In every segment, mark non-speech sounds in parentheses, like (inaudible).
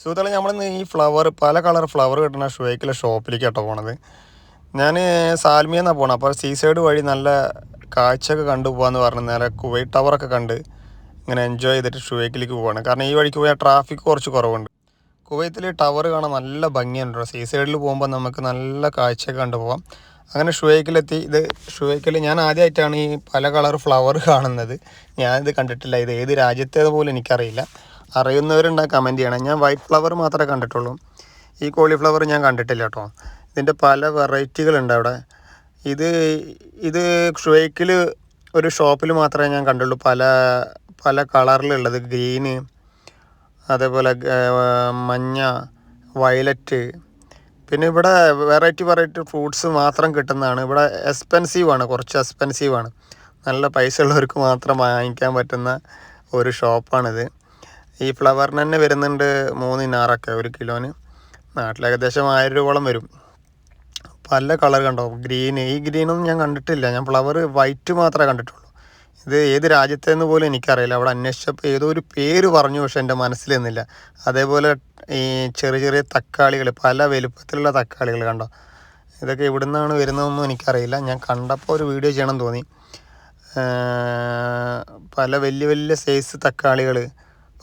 സുഹൃത്തുക്കളെ നമ്മളിന്ന് ഈ ഫ്ലവർ പല കളർ ഫ്ലവർ കിട്ടുന്ന ഷുവൈക്കിലെ ഷോപ്പിലേക്ക് കേട്ടോ പോണത്. ഞാൻ സാൽമിയെന്നാണ് പോണത് അപ്പോൾ സീ സൈഡ് വഴി നല്ല കാഴ്ചയൊക്കെ കണ്ടു പോകാമെന്ന് പറഞ്ഞു. നേരെ കുവൈറ്റ് ടവറൊക്കെ കണ്ട് ഇങ്ങനെ എൻജോയ് ചെയ്തിട്ട് ഷുവൈക്കിലേക്ക് പോവാണ്. കാരണം ഈ വഴിക്ക് പോയാൽ ട്രാഫിക് കുറച്ച് കുറവുണ്ട്. കുവൈത്തിൽ ടവർ കാണാൻ നല്ല ഭംഗിയുണ്ട് സീ സൈഡിൽ പോകുമ്പോൾ നമുക്ക് നല്ല കാഴ്ചയൊക്കെ കണ്ടു പോകാം അങ്ങനെ ഷുവൈക്കിലെത്തി. ഇത് ഷുവൈക്കിൽ ഞാൻ ആദ്യമായിട്ടാണ് ഈ പല കളർ ഫ്ലവർ കാണുന്നത്. ഞാനിത് കണ്ടിട്ടില്ല. ഇത് ഏത് രാജ്യത്തേത് പോലും എനിക്കറിയില്ല. അറിയുന്നവരുണ്ടാകും കമന്റ് ചെയ്യണം. ഞാൻ വൈറ്റ് ഫ്ലവർ മാത്രമേ കണ്ടിട്ടുള്ളൂ. ഈ കോളിഫ്ലവർ ഞാൻ കണ്ടിട്ടില്ല കേട്ടോ. ഇതിന്റെ പല വെറൈറ്റികളുണ്ട് അവിടെ. ഇത് ഇത് ഷുവൈക്കിൽ ഒരു ഷോപ്പിൽ മാത്രമേ ഞാൻ കണ്ടുള്ളൂ. പല പല കളറിലുള്ളത് ഗ്രീന് അതേപോലെ മഞ്ഞ വയലറ്റ് പിന്നെ ഇവിടെ വെറൈറ്റി വെറൈറ്റി ഫ്രൂട്ട്സ് മാത്രം കിട്ടുന്നതാണ്. ഇവിടെ എക്സ്പെൻസീവ് ആണ്. കുറച്ച് എക്സ്പെൻസീവ് ആണ്. നല്ല പൈസ ഉള്ളവർക്ക് മാത്രം വാങ്ങിക്കാൻ പറ്റുന്ന ഒരു ഷോപ്പാണിത് ഈ ഫ്ലവറിന് തന്നെ വരുന്നുണ്ട് മൂന്ന് ഇനാറൊക്കെ ഒരു കിലോന്. നാട്ടിൽ ഏകദേശം ആയിരം രൂപയോളം വരും. പല കളർ കണ്ടോ? ഗ്രീൻ. ഈ ഗ്രീനൊന്നും ഞാൻ കണ്ടിട്ടില്ല. ഞാൻ ഫ്ലവർ വൈറ്റ് മാത്രമേ കണ്ടിട്ടുള്ളൂ. ഇത് ഏത് രാജ്യത്തേന്ന് പോലും എനിക്കറിയില്ല. അവിടെ അന്വേഷിച്ചപ്പോൾ ഏതോ ഒരു പേര് പറഞ്ഞു പക്ഷെ എന്റെ മനസ്സിൽ നിന്നില്ല. അതേപോലെ ഈ ചെറിയ ചെറിയ തക്കാളികൾ പല വലുപ്പത്തിലുള്ള തക്കാളികൾ കണ്ടോ? ഇതൊക്കെ എവിടുന്നാണ് വരുന്നതെന്നും എനിക്കറിയില്ല. ഞാൻ കണ്ടപ്പോൾ ഒരു വീഡിയോ ചെയ്യണം തോന്നി. പല വലിയ വലിയ സൈസ് തക്കാളികൾ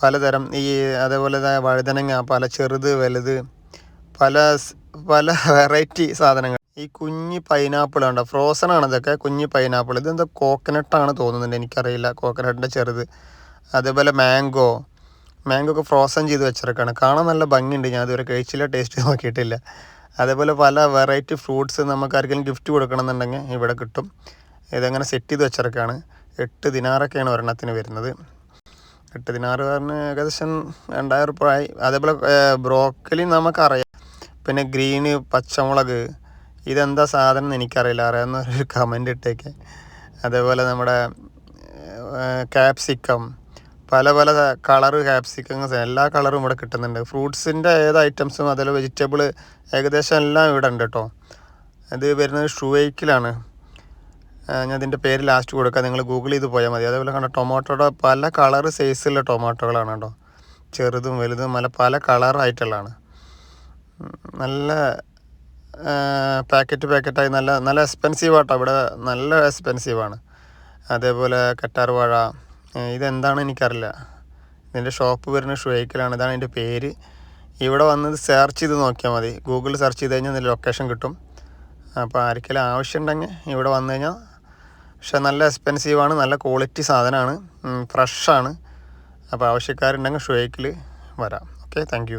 പലതരം ഈ അതേപോലെ വഴുതനങ്ങ പല ചെറുത് വലുത് പല പല (laughs) വെറൈറ്റി സാധനങ്ങൾ. ഈ കുഞ്ഞ് പൈനാപ്പിൾ കണ്ടോ? ഫ്രോസൺ ആണ് ഇതൊക്കെ കുഞ്ഞ് പൈനാപ്പിൾ ഇതെന്താ കോക്കനട്ടാണ് തോന്നുന്നുണ്ട് എനിക്കറിയില്ല. കോക്കനട്ടിന്റെ ചെറുത്. അതേപോലെ മാംഗോ മാംഗോ ഒക്കെ ഫ്രോസൺ ചെയ്ത് വെച്ചിരിക്കുകയാണ് കാണാൻ നല്ല ഭംഗിയുണ്ട്. ഞാൻ ഇതുവരെ കഴിച്ചില്ല ടേസ്റ്റ് നോക്കിയിട്ടില്ല. അതേപോലെ പല വെറൈറ്റി ഫ്രൂട്ട്സ് നമുക്ക് ആർക്കെങ്കിലും ഗിഫ്റ്റ് കൊടുക്കണമെന്നുണ്ടെങ്കിൽ ഇവിടെ കിട്ടും. ഇതങ്ങനെ സെറ്റ് ചെയ്ത് വെച്ചിരിക്കുകയാണ് എട്ട് ദിനാറൊക്കെയാണ് ഒരെണ്ണത്തിന് വരുന്നത്. എട്ട് ദിനാറ് പറഞ്ഞ് ഏകദേശം രണ്ടായിരം ഉറുപ്പ്യ അതേപോലെ ബ്രോക്കലി നമുക്കറിയാം. പിന്നെ ഗ്രീന് പച്ചമുളക് ഇതെന്താ സാധനം എന്ന് എനിക്കറിയില്ല. അറിയാവുന്ന ഒരു കമന്റ് ഇട്ടേക്ക്. അതേപോലെ നമ്മുടെ ക്യാപ്സിക്കം പല പല കളറ് ക്യാപ്സിക്കങ്സ് എല്ലാ കളറും ഇവിടെ കിട്ടുന്നുണ്ട്. ഫ്രൂട്ട്സിന്റെ ഏത് ഐറ്റംസും അതേപോലെ വെജിറ്റബിൾ ഏകദേശം എല്ലാം ഇവിടെ ഉണ്ട് കേട്ടോ ഇത് വരുന്നത് ഷുവൈക്കിലാണ്. ഞാൻ ഇതിന്റെ പേര് ലാസ്റ്റ് കൊടുക്കാം. നിങ്ങൾ ഗൂഗിൾ ചെയ്ത് പോയാൽ മതി. അതേപോലെ കണ്ട ടൊമാറ്റോയുടെ പല കളർ സൈസിലുള്ള ടൊമാറ്റോകളാണ് കേട്ടോ ചെറുതും വലുതും പല പല കളറായിട്ടുള്ളതാണ് നല്ല പാക്കറ്റ് പാക്കറ്റായി നല്ല നല്ല എക്സ്പെൻസീവ് ആട്ടോ. ഇവിടെ നല്ല എക്സ്പെൻസീവാണ് അതേപോലെ കറ്റാർ വാഴ. ഇതെന്താണ് എനിക്കറിയില്ല. ഇതിന്റെ ഷോപ്പ് വരുന്ന ഷുവൈക്കിലാണ്. ഇതാണ് എന്റെ പേര്. ഇവിടെ വന്നത് സെർച്ച് ചെയ്ത് നോക്കിയാൽ മതി. ഗൂഗിൾ സെർച്ച് ചെയ്ത് കഴിഞ്ഞാൽ ലൊക്കേഷൻ കിട്ടും. അപ്പോൾ ആർക്കെങ്കിലും ആവശ്യമുണ്ടെങ്കിൽ ഇവിടെ വന്നു കഴിഞ്ഞാൽ പക്ഷെ നല്ല എക്സ്പെൻസീവാണ് നല്ല ക്വാളിറ്റി സാധനമാണ് ഫ്രഷാണ് അപ്പോൾ ആവശ്യക്കാരുണ്ടെങ്കിൽ ഷുവേക്കിൽ വരാം. Okay thank